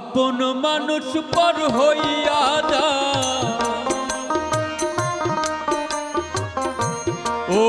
আপন মানুষ পর হইয়া যা ও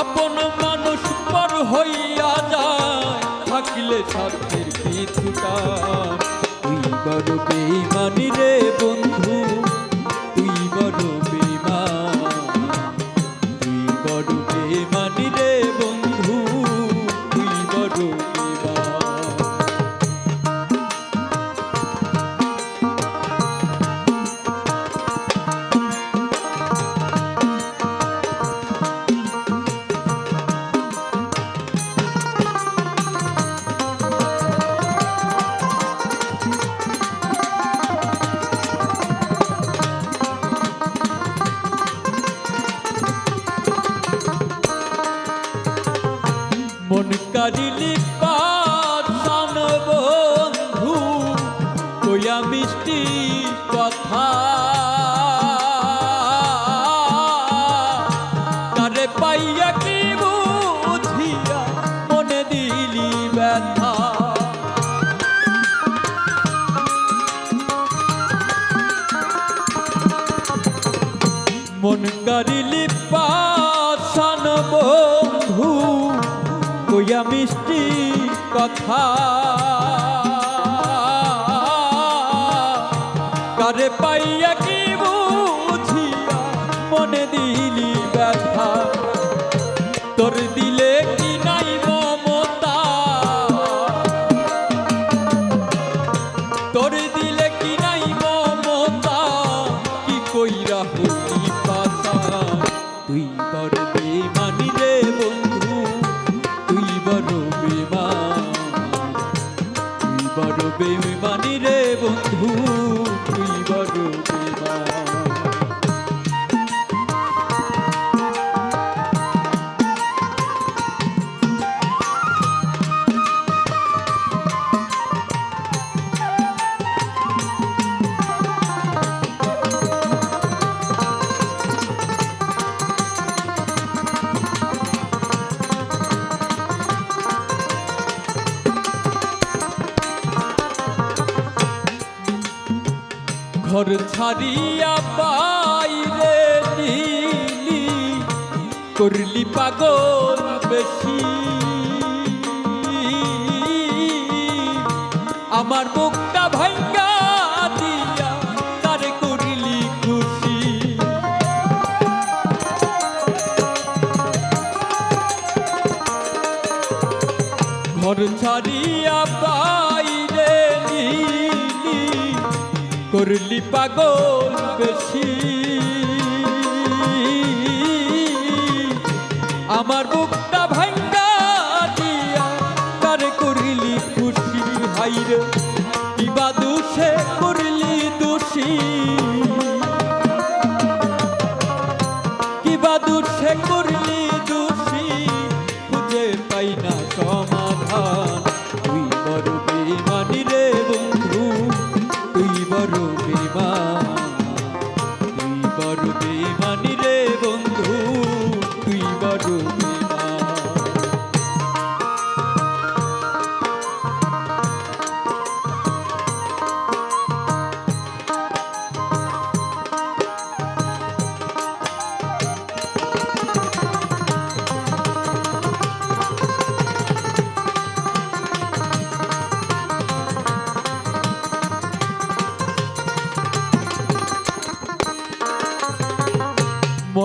আপন মানুষ পর হইয়া থাকিলে সাথের কিছুটা। তুই বড় বেমানি রে বন্ধু কারিলি পাশান বন্ধু, কইয়া মিষ্টি কথা। তারে পাইয়া কি বুঝিয়া মনে দিলি ব্যথা। মন কারিলি পাশান বন্ধু কইয়া মিষ্টি কথা। কারে পাইয়া রে বন্ধু। ঘর ছাড়িয়া বাইরে দিলি করলি পাগল বেশি। আমার বুকটা ভাঙ্গা দিয়া তার করলি খুশি। ঘর ছাড়িয়া বাইরে করলি পাগল বেশি। আমার বুকটা বড়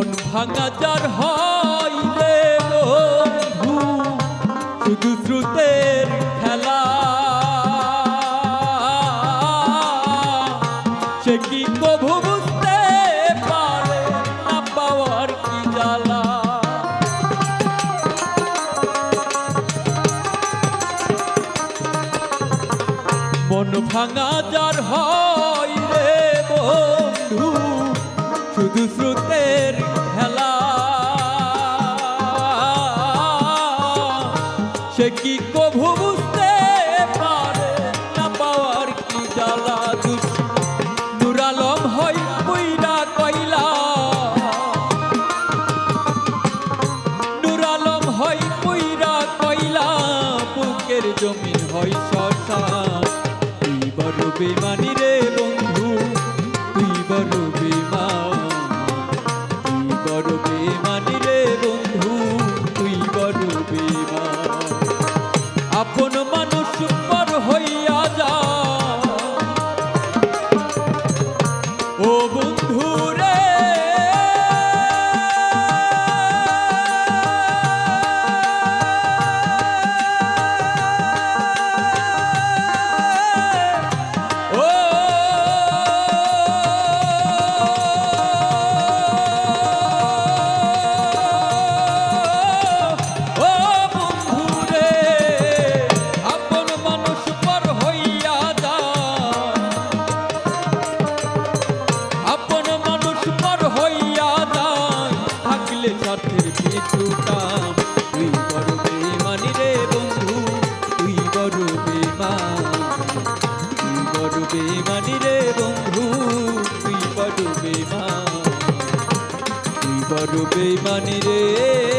মন ভাঙা যার হয় শুধু শ্রুতের খেলা। সে কি প্রভু বুঝতে পারে না পাওয়ার কি জ্বালা? মন ভাঙা যার হয় বন্ধু শুধু স্রোতের খেলা। সে কি কভু বুঝতে পারে না পাওয়ার কি জ্বালা দুরালম হয় কইরা কইলা দুরালম হয় পুইরা কইলা বুকের জমিন হয় সরকার এইবার বেমানি রে বেইমানি রে।